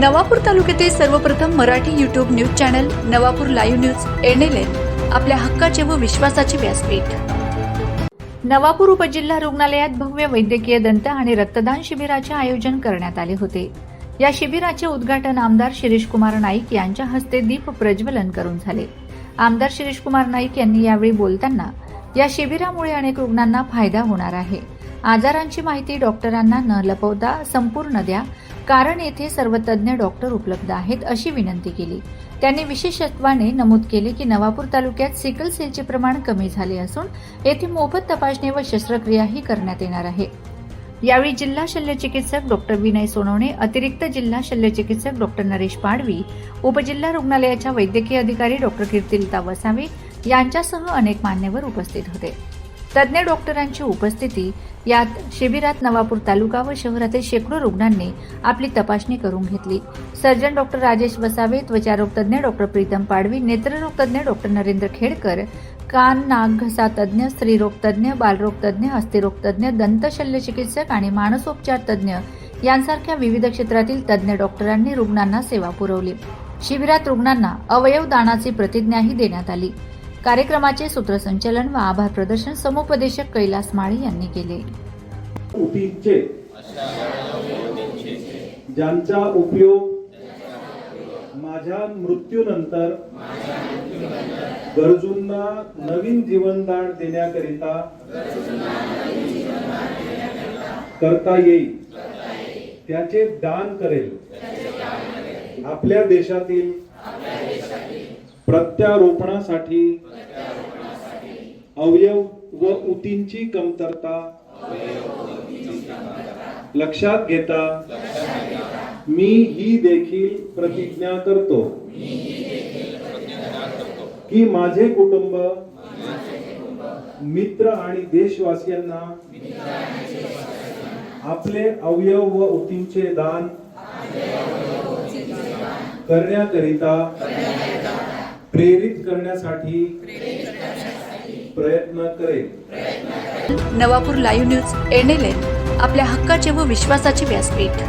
नवापूर तालुक्यातील सर्वप्रथम Marathi YouTube news channel Navapur live news NLN आपल्या हक्काचे व विश्वासाचे व्यासपीठ. नवापूर उपजिल्हा रुग्णालयात भव्य वैद्यकीय दंत आणि रक्तदान शिबिराचे आयोजन करण्यात आले होते. या शिबिराचे उद्घाटन आमदार शिरीष कुमार नाईक यांच्या हस्ते दीप प्रज्वलन करून झाले. आमदार शिरीष कुमार नाईक यांनी यावेळी बोलताना या शिबिरामुळे अनेक रुग्णांना फायदा होणार आहे. आजारांची माहिती डॉक्टरांना न लपवता संपूर्ण द्या. कारण येथे सर्व तज्ज्ञ डॉक्टर उपलब्ध आहेत अशी विनंती केली. त्यांनी विशेषत्वाने नमूद केले की नवापूर तालुक्यात सिकल सेलचे प्रमाण कमी झाले असून येथे मोफत तपासणी व शस्त्रक्रियाही करण्यात येणार आहे. यावेळी जिल्हा शल्यचिकित्सक डॉक्टर विनय सोनवणे अतिरिक्त जिल्हा शल्यचिकित्सक डॉक्टर नरेश पाडवी उपजिल्हा रुग्णालयाच्या वैद्यकीय अधिकारी डॉक्टर कीर्तिलता वसावे यांच्यासह अनेक मान्यवर उपस्थित होते. तज्ज्ञ डॉक्टरांची उपस्थिती यात शिबिरात नवापूर तालुका व शहरातील शेकडो रुग्णांनी आपली तपासणी करून घेतली. सर्जन डॉक्टर राजेश वसावे त्वचारोग तज्ज्ञ डॉक्टर प्रीतम पाडवी नेत्ररोग तज्ज्ञ डॉक्टर नरेंद्र खेडकर कान नाक घसा तज्ज्ञ स्त्रीरोग तज्ज्ञ बालरोग तज्ज्ञ हस्तिरोग तज्ज्ञ दंत शल्यचिकित्सक आणि मानसोपचार तज्ज्ञ यांसारख्या विविध क्षेत्रातील तज्ज्ञ डॉक्टरांनी रुग्णांना सेवा पुरवली. शिबिरात रुग्णांना अवयव दानाची प्रतिज्ञाही देण्यात आली. कार्यक्रमाचे सूत्रसंचलन व आभार प्रदर्शन समुपदेशक कैलास माळी यांनी केले. ज्यांचा उपयोग माझ्या मृत्यूनंतर गरजूंना नवीन जीवनदान देण्याकरिता करता येईल त्याचे दान करेल. आपल्या देशातील प्रत्यारोपणासाठी अवयव व उतींची कमतरता लक्षात घेता मी ही देखील प्रतिज्ञा करतो की माझे कुटुंब मित्र आणि देशवासियांना आपले अवयव व उतींचे दान करण्याकरिता प्रेरित करण्यासाठी प्रयत्न करेल Navapur live news N L N आपल्या हक्काचे व विश्वासाचे व्यासपीठ.